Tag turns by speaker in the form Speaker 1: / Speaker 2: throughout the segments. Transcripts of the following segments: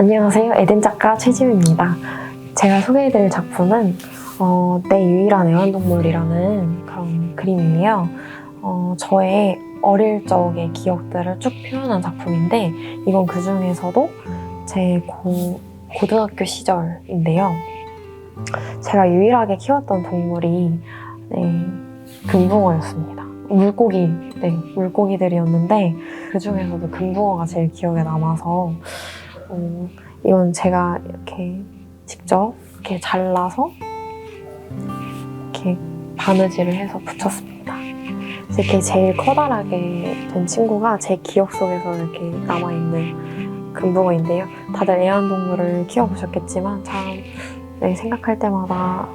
Speaker 1: 안녕하세요. 에덴 작가 최지우입니다. 제가 소개해드릴 작품은 어, 내 유일한 애완동물이라는 그런 그림이에요. 어, 저의 어릴 적의 기억들을 쭉 표현한 작품인데 이건 그 중에서도 제 고, 고등학교 시절인데요. 제가 유일하게 키웠던 동물이 네, 금붕어였습니다. 물고기, 네, 물고기들이었는데 그 중에서도 금붕어가 제일 기억에 남아서 어, 이건 제가 이렇게 직접 이렇게 잘라서 이렇게 바느질을 해서 붙였습니다. 이렇게 제일 커다랗게 된 친구가 제 기억 속에서 이렇게 남아있는 금붕어인데요. 다들 애완동물을 키워보셨겠지만 참 네, 생각할 때마다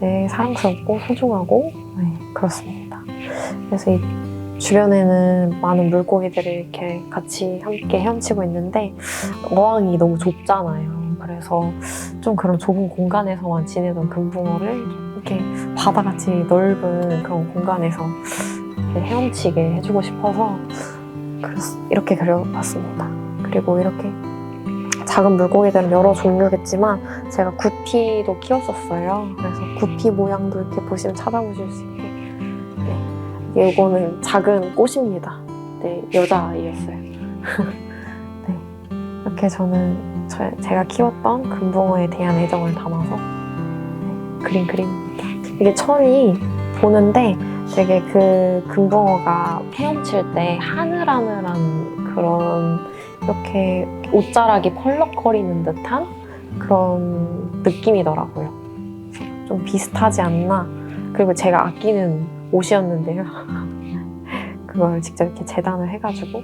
Speaker 1: 네, 사랑스럽고 소중하고 네, 그렇습니다. 그래서 이 주변에는 많은 물고기들이 이렇게 같이 함께 헤엄치고 있는데 어항이 너무 좁잖아요. 그래서 좀 그런 좁은 공간에서만 지내던 금붕어를 이렇게 바다같이 넓은 그런 공간에서 헤엄치게 해주고 싶어서 이렇게 그려봤습니다. 그리고 이렇게 작은 물고기들은 여러 종류겠지만 제가 구피도 키웠었어요. 그래서 구피 모양도 이렇게 보시면 찾아보실 수 네. 이거는 작은 꽃입니다. 네, 여자아이였어요. 네, 이렇게 저는 저- 제가 키웠던 금붕어에 대한 애정을 담아서 네, 그린 그림입니다. 이게 천이 보는데 되게 그 금붕어가 헤엄칠 때 하늘하늘한 그런 이렇게 옷자락이 펄럭거리는 듯한 그런 느낌이더라고요. 좀 비슷하지 않나. 그리고 제가 아끼는 옷이었는데요. 그걸 직접 이렇게 재단을 해가지고